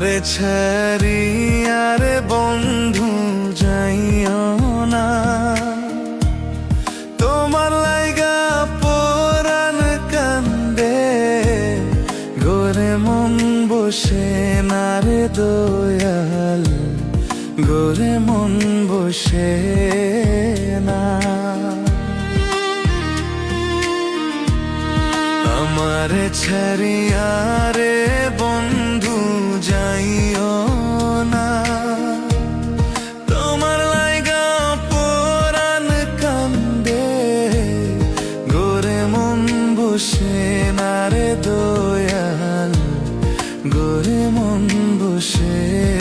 আমার ছাড়িয়ার বন্ধু, যাইও না। তোমার লাইগা পরাণ কান্দে, গোরে মন বসে না রে দয়াল, গোরে মন বসে না। আমার ছাড়িয়ারে বন্ধু বসে না রে দয়াল গোরে মন বসে।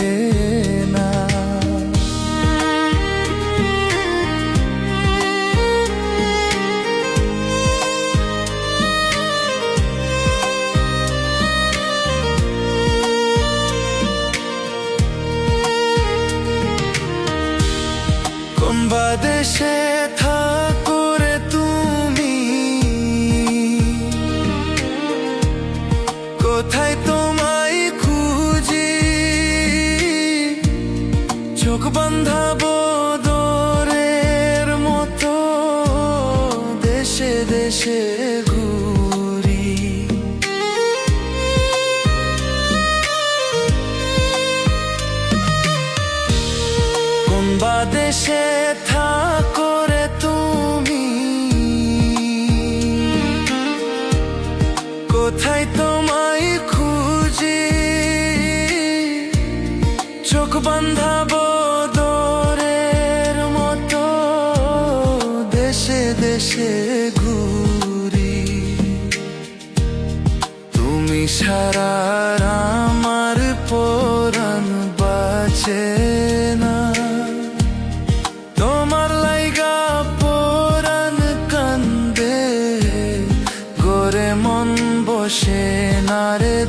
চোখ বান্ধাবো দোরের মতো দেশে দেশে ঘুরি। কোন বাদেশে থাকরে তুমি? কোথায় তোমায় খুঁজি? চোখ বান্ধাবো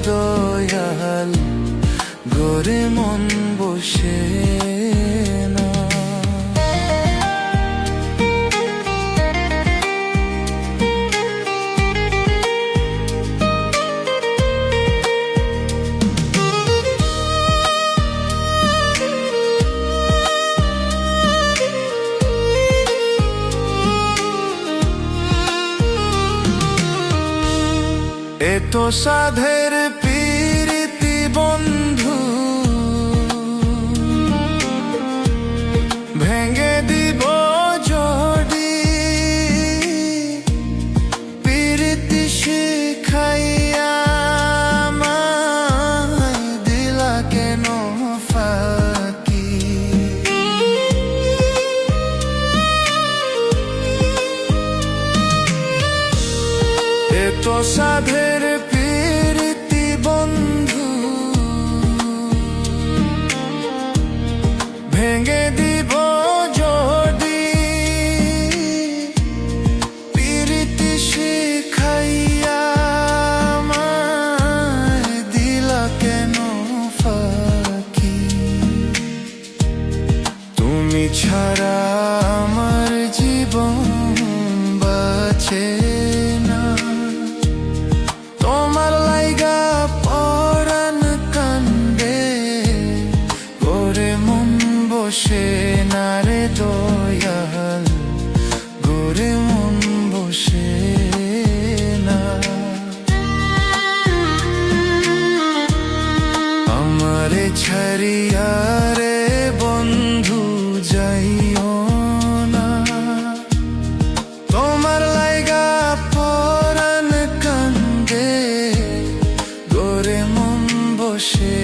দয়াল গোরে মন বসে। এত সাধের এত সাধের পীরিতি বন্ধু। ভেঙে দিব যদি পীরিতি শিখাইয়া দিলা কেন ফাঁকি? তুমি ছাড়া আমার জীবন বাঁচে বসে না দয়াল গোরে মন বসে না। আমার ছাড়িয়া রে বন্ধু, যাইও না। তোমার লাইগা বসে